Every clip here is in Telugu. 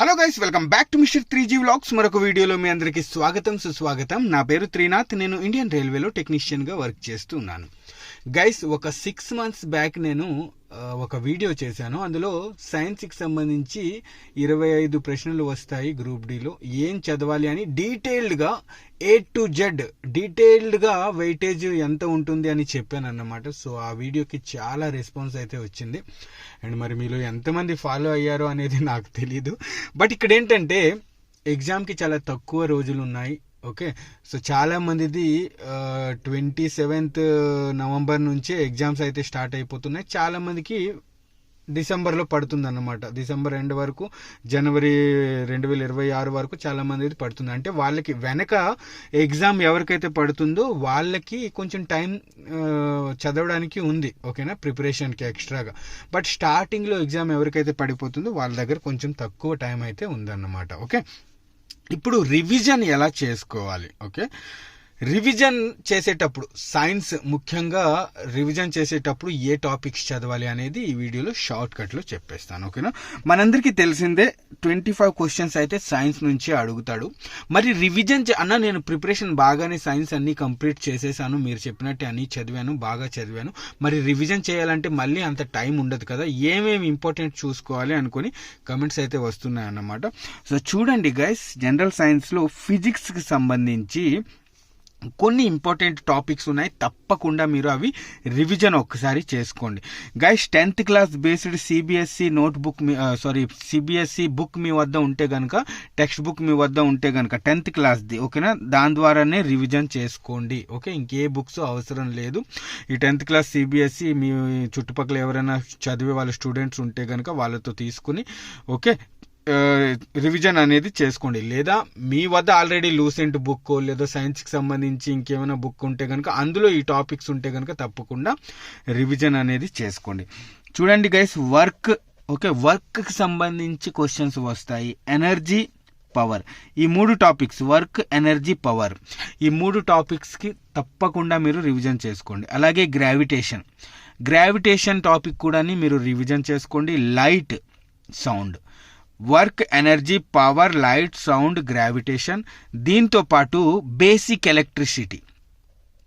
Hello guys welcome back to mister three G vlogs. మరొక వీడియోలో మీ అందరికీ స్వాగతం సుస్వాగతం. నా పేరు త్రీనాథ్. నేను ఇండియన్ రైల్వేలో టెక్నీషియన్గా వర్క్ చేస్తున్నాను గైస్ ఒక సిక్స్ మంత్స్ బ్యాక్ నేను ఒక వీడియో చేశాను. అందులో సైన్స్కి సంబంధించి ఇరవై ఐదు ప్రశ్నలు వస్తాయి గ్రూప్ డిలో ఏం చదవాలి అని డీటెయిల్డ్గా ఏ టు జెడ్ డీటెయిల్డ్గా వెయిటేజ్ ఎంత ఉంటుంది అని చెప్పాను అన్నమాట సో ఆ వీడియోకి చాలా రెస్పాన్స్ అయితే వచ్చింది. అండ్ మరి మీలో ఎంతమంది ఫాలో అయ్యారో అనేది నాకు తెలీదు. బట్ ఇక్కడ ఏంటంటే ఎగ్జామ్కి చాలా తక్కువ రోజులు ఉన్నాయి. ఓకే. సో చాలా మందిది ట్వంటీ సెవెంత్ నవంబర్ నుంచే ఎగ్జామ్స్ అయితే స్టార్ట్ అయిపోతున్నాయి. చాలా మందికి డిసెంబర్లో పడుతుంది అన్నమాట డిసెంబర్ ఎండ్ వరకు జనవరి రెండు వేల ఇరవై ఆరు వరకు చాలా మంది పడుతుంది. అంటే వాళ్ళకి వెనక ఎగ్జామ్ ఎవరికైతే పడుతుందో వాళ్ళకి కొంచెం టైం చదవడానికి ఉంది. ఓకేనా? ప్రిపరేషన్కి ఎక్స్ట్రాగా. బట్ స్టార్టింగ్లో ఎగ్జామ్ ఎవరికైతే పడిపోతుందో వాళ్ళ దగ్గర కొంచెం తక్కువ టైం అయితే ఉందన్నమాట. ఓకే? ఇప్పుడు రివిజన్ ఎలా చేసుకోవాలి? ఓకే రివిజన్ చేసేటప్పుడు సైన్స్ ముఖ్యంగా రివిజన్ చేసేటప్పుడు ఏ టాపిక్స్ చదవాలి అనేది ఈ వీడియోలో షార్ట్ కట్లో చెప్పేస్తాను ఓకేనా? మనందరికీ తెలిసిందే ట్వంటీ ఫైవ్ క్వశ్చన్స్ అయితే సైన్స్ నుంచి అడుగుతాడు. మరి రివిజన్ చే- అన్న నేను ప్రిపరేషన్ బాగానే సైన్స్ అన్ని కంప్లీట్ చేసేసాను మీరు చెప్పినట్టే అన్ని చదివాను బాగా చదివాను. మరి రివిజన్ చేయాలంటే మళ్ళీ అంత టైం ఉండదు కదా ఏమేమి ఇంపార్టెంట్ చూసుకోవాలి అనుకుని కమెంట్స్ అయితే వస్తున్నాయి అన్నమాట సో చూడండి గైస్ జనరల్ సైన్స్లో ఫిజిక్స్కి సంబంధించి కొన్ని ఇంపార్టెంట్ టాపిక్స్ ఉన్నాయి. తప్పకుండా మీరు అవి రివిజన్ ఒకసారి చేసుకోండి. Guys tenth class based CBSE notebook మీ సారీ సిబిఎస్ఈ బుక్ మీ వద్ద ఉంటే కనుక టెక్స్ట్ బుక్ మీ వద్ద ఉంటే కనుక టెన్త్ క్లాస్ది ఓకేనా దాని ద్వారానే రివిజన్ చేసుకోండి. ఓకే ఇంకే బుక్స్ అవసరం లేదు. ఈ టెన్త్ క్లాస్ సిబిఎస్ఈ మీ చుట్టుపక్కల ఎవరైనా చదివే వాళ్ళ స్టూడెంట్స్ ఉంటే కనుక వాళ్ళతో తీసుకుని ఓకే రివిజన్ అనేది చేసుకోండి. లేదా మీ వద్ద ఆల్రెడీ లూసెంట్ బుక్ లేదా సైన్స్కి సంబంధించి ఇంకేమైనా బుక్ ఉంటే కనుక అందులో ఈ టాపిక్స్ ఉంటే కనుక తప్పకుండా రివిజన్ అనేది చేసుకోండి. చూడండి గైస్ వర్క్ ఓకే వర్క్కి సంబంధించి క్వశ్చన్స్ వస్తాయి. ఎనర్జీ పవర్ ఈ మూడు టాపిక్స్ వర్క్ ఎనర్జీ పవర్ ఈ మూడు టాపిక్స్కి తప్పకుండా మీరు రివిజన్ చేసుకోండి. అలాగే గ్రావిటేషన్ గ్రావిటేషన్ టాపిక్ కూడా మీరు రివిజన్ చేసుకోండి. Light sound work energy power light sound gravitation దీంతో పాటు basic electricity.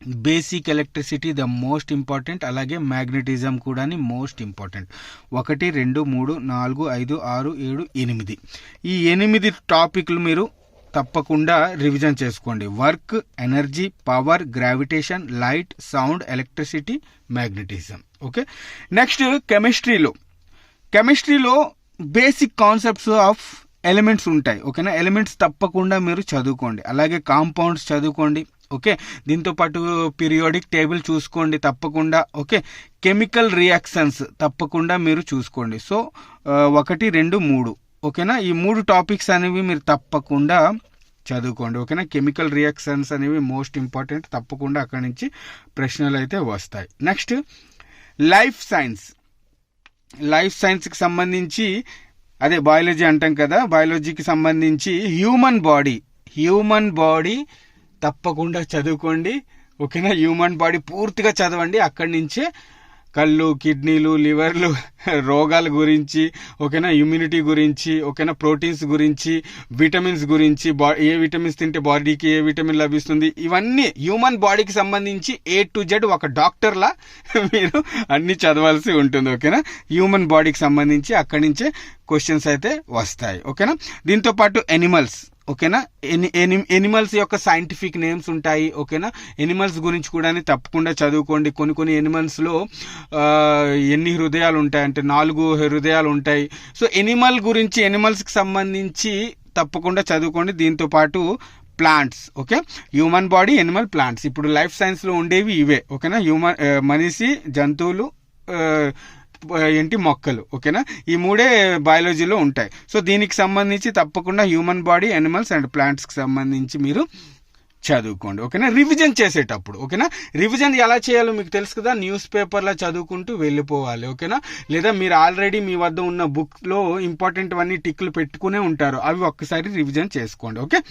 Basic electricity the most important అలాగే మ్యాగ్నెటిజం కూడా మోస్ట్ ఇంపార్టెంట్. ఒకటి రెండు మూడు నాలుగు ఐదు ఆరు ఏడు ఎనిమిది. ఈ ఎనిమిది టాపిక్లు మీరు తప్పకుండా రివిజన్ చేసుకోండి. Work energy power gravitation light sound electricity magnetism. Okay? Next కెమిస్ట్రీలో. కెమిస్ట్రీలో బేసిక్ కాన్సెప్ట్స్ ఆఫ్ ఎలిమెంట్స్ ఉంటాయి ఓకేనా ఎలిమెంట్స్ తప్పకుండా మీరు చదువుకోండి. అలాగే కాంపౌండ్స్ చదువుకోండి ఓకే దీంతో పాటు పీరియాడిక్ టేబుల్ చూసుకోండి తప్పకుండా ఓకే కెమికల్ రియాక్షన్స్ తప్పకుండా మీరు చూసుకోండి. సో ఒకటి రెండు మూడు ఓకేనా ఈ మూడు టాపిక్స్ అనేవి మీరు తప్పకుండా చదువుకోండి ఓకేనా కెమికల్ రియాక్షన్స్ అనేవి మోస్ట్ ఇంపార్టెంట్ తప్పకుండా అక్కడి నుంచి ప్రశ్నలు అయితే వస్తాయి. నెక్స్ట్ లైఫ్ సైన్స్ లైఫ్ సైన్స్కి సంబంధించి అదే బయాలజీ అంటాం కదా బయాలజీకి సంబంధించి హ్యూమన్ బాడీ హ్యూమన్ బాడీ తప్పకుండా చదువుకోండి. ఓకేనా? హ్యూమన్ బాడీ పూర్తిగా చదవండి. అక్కడి నుంచే కళ్ళు కిడ్నీలు లివర్లు రోగాల గురించి ఓకేనా ఇమ్యూనిటీ గురించి ఓకేనా ప్రోటీన్స్ గురించి విటమిన్స్ గురించి బా ఏ విటమిన్స్ తింటే బాడీకి ఏ విటమిన్ లభిస్తుంది ఇవన్నీ హ్యూమన్ బాడీకి సంబంధించి ఏ టు జెడ్ ఒక డాక్టర్లా మీరు అన్ని చదవాల్సి ఉంటుంది ఓకేనా? హ్యూమన్ బాడీకి సంబంధించి అక్కడి నుంచే క్వశ్చన్స్ అయితే వస్తాయి ఓకేనా? దీంతో పాటు ఎనిమల్స్ ఓకేనా? ఎని ఎని- ఎనిమల్స్ యొక్క సైంటిఫిక్ నేమ్స్ ఉంటాయి ఓకేనా? ఎనిమల్స్ గురించి కూడా తప్పకుండా చదువుకోండి. కొన్ని కొన్ని ఎనిమల్స్లో ఎన్ని హృదయాలు ఉంటాయి అంటే నాలుగు హృదయాలు ఉంటాయి. సో ఎనిమల్ గురించి ఎనిమల్స్కి సంబంధించి తప్పకుండా చదువుకోండి. దీంతో పాటు plants okay? Human body animal plants. ఇప్పుడు లైఫ్ సైన్స్లో ఉండేవి ఇవే ఓకేనా? హ్యూమన్ మనిషి జంతువులు ఏంటి మొక్కలు ఓకేనా? ఈ మూడే బయాలజీలో ఉంటాయి. సో దీనికి సంబంధించి తప్పకుండా హ్యూమన్ బాడీ యానిమల్స్ అండ్ ప్లాంట్స్కి సంబంధించి మీరు చదువుకోండి ఓకేనా? రివిజన్ చేసేటప్పుడు ఓకేనా? రివిజన్ ఎలా చేయాలో మీకు తెలుసు కదా? న్యూస్ పేపర్లో చదువుకుంటూ వెళ్ళిపోవాలి ఓకేనా? లేదా మీరు ఆల్రెడీ మీ వద్ద ఉన్న బుక్లో ఇంపార్టెంట్ అన్ని టిక్లు పెట్టుకునే ఉంటారు అవి ఒక్కసారి రివిజన్ చేసుకోండి ఓకే?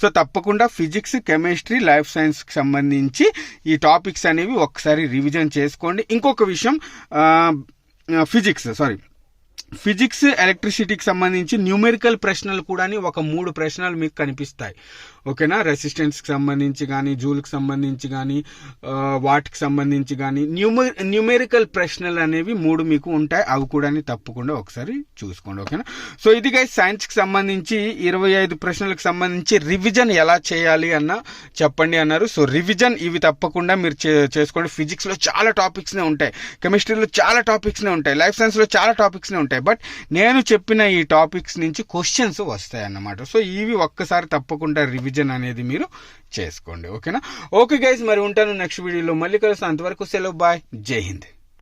సో తప్పకుండా ఫిజిక్స్ కెమిస్ట్రీ లైఫ్ సైన్స్కి సంబంధించి ఈ టాపిక్స్ అనేవి ఒకసారి రివిజన్ చేసుకోండి. ఇంకొక విషయం ఫిజిక్స్ సారీ. ఫిజిక్స్ ఎలక్ట్రిసిటీకి సంబంధించి న్యూమెరికల్ ప్రశ్నలు కూడా ఒక మూడు ప్రశ్నలు మీకు కనిపిస్తాయి. ఓకేనా? రెసిస్టెన్స్కి సంబంధించి కానీ జూల్కి సంబంధించి కానీ వాటికి సంబంధించి కానీ న్యూమె న్యూమెరికల్ ప్రశ్నలు అనేవి మూడు మీకు ఉంటాయి. అవి కూడా తప్పకుండా ఒకసారి చూసుకోండి. ఓకేనా? సో ఇది సైన్స్కి సంబంధించి ఇరవై ఐదు ప్రశ్నలకు సంబంధించి రివిజన్ ఎలా చేయాలి అన్న చెప్పండి అన్నారు. సో రివిజన్ ఇవి తప్పకుండా మీరు చే- చేసుకోండి. ఫిజిక్స్లో చాలా టాపిక్స్నే ఉంటాయి. కెమిస్ట్రీలో చాలా టాపిక్స్నే ఉంటాయి. లైఫ్ సైన్స్లో చాలా టాపిక్స్నే ఉంటాయి. బట్ నేను చెప్పిన ఈ టాపిక్స్ నుంచి క్వశ్చన్స్ వస్తాయి అన్నమాట సో ఇవి ఒక్కసారి తప్పకుండా రివిజన్ అనేది మీరు చేసుకోండి. ఓకేనా ఓకే గైస్ మరి ఉంటాను నెక్స్ట్ వీడియోలో మళ్ళీ కలుస్తాను. అంతవరకు సెలవు. బాయ్ జై హింద్.